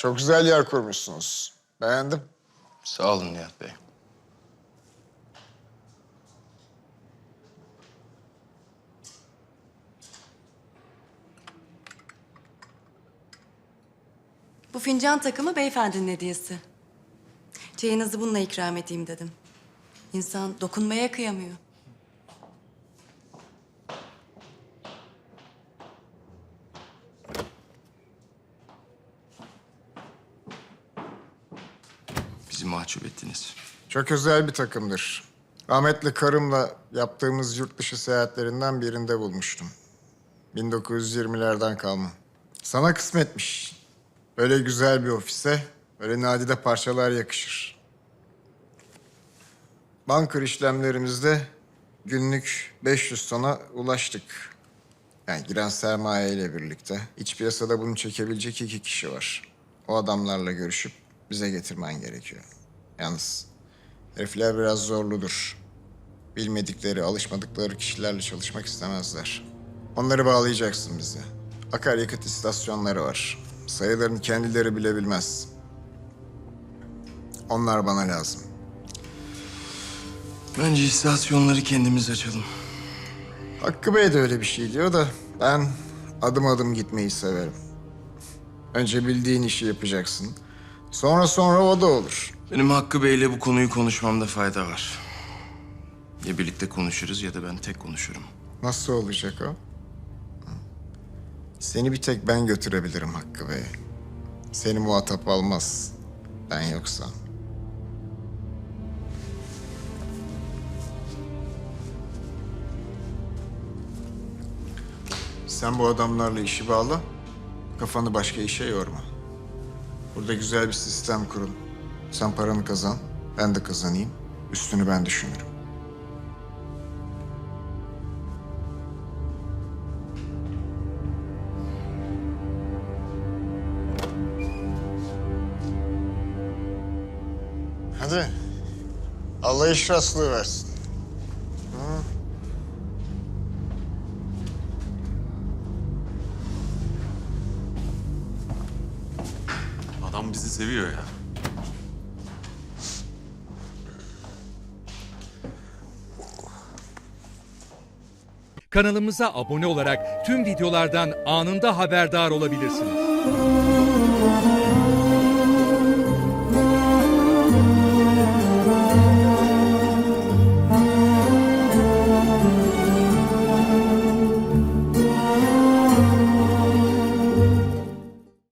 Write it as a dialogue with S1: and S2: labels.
S1: Çok güzel yer kurmuşsunuz. Beğendim.
S2: Sağ olun Nihat Bey.
S3: Bu fincan takımı beyefendinin hediyesi. Çayınızı bununla ikram edeyim dedim. İnsan dokunmaya kıyamıyor.
S2: Bizi mahcup ettiniz.
S1: Çok özel bir takımdır. Rahmetli karımla yaptığımız yurt dışı seyahatlerinden birinde bulmuştum. 1920'lerden kalma. Sana kısmetmiş. Böyle güzel bir ofise böyle nadide parçalar yakışır. Banker işlemlerimizde günlük 500 tona ulaştık. Yani giren sermaye ile birlikte. İç piyasada bunu çekebilecek iki kişi var. O adamlarla görüşüp bize getirmen gerekiyor. Yalnız herifler biraz zorludur. Bilmedikleri, alışmadıkları kişilerle çalışmak istemezler. Onları bağlayacaksın bize. Akaryakıt istasyonları var. Sayılarını kendileri bile bilmez. Onlar bana lazım.
S2: Bence istasyonları kendimiz açalım.
S1: Hakkı Bey de öyle bir şey diyor da ben adım adım gitmeyi severim. Önce bildiğin işi yapacaksın. Sonra sonra o da olur.
S2: Benim Hakkı Bey'le bu konuyu konuşmamda fayda var. Ya birlikte konuşuruz ya da ben tek konuşurum.
S1: Nasıl olacak o? Seni bir tek ben götürebilirim Hakkı Bey. Seni muhatap almaz. Ben yoksa. Sen bu adamlarla işi bağla. Kafanı başka işe yorma. Burada güzel bir sistem kurun. Sen paranı kazan, ben de kazanayım. Üstünü ben düşünürüm. Hadi. Allah iş rastlığı versin.
S4: Adam bizi seviyor ya.
S5: Kanalımıza abone olarak tüm videolardan anında haberdar olabilirsiniz.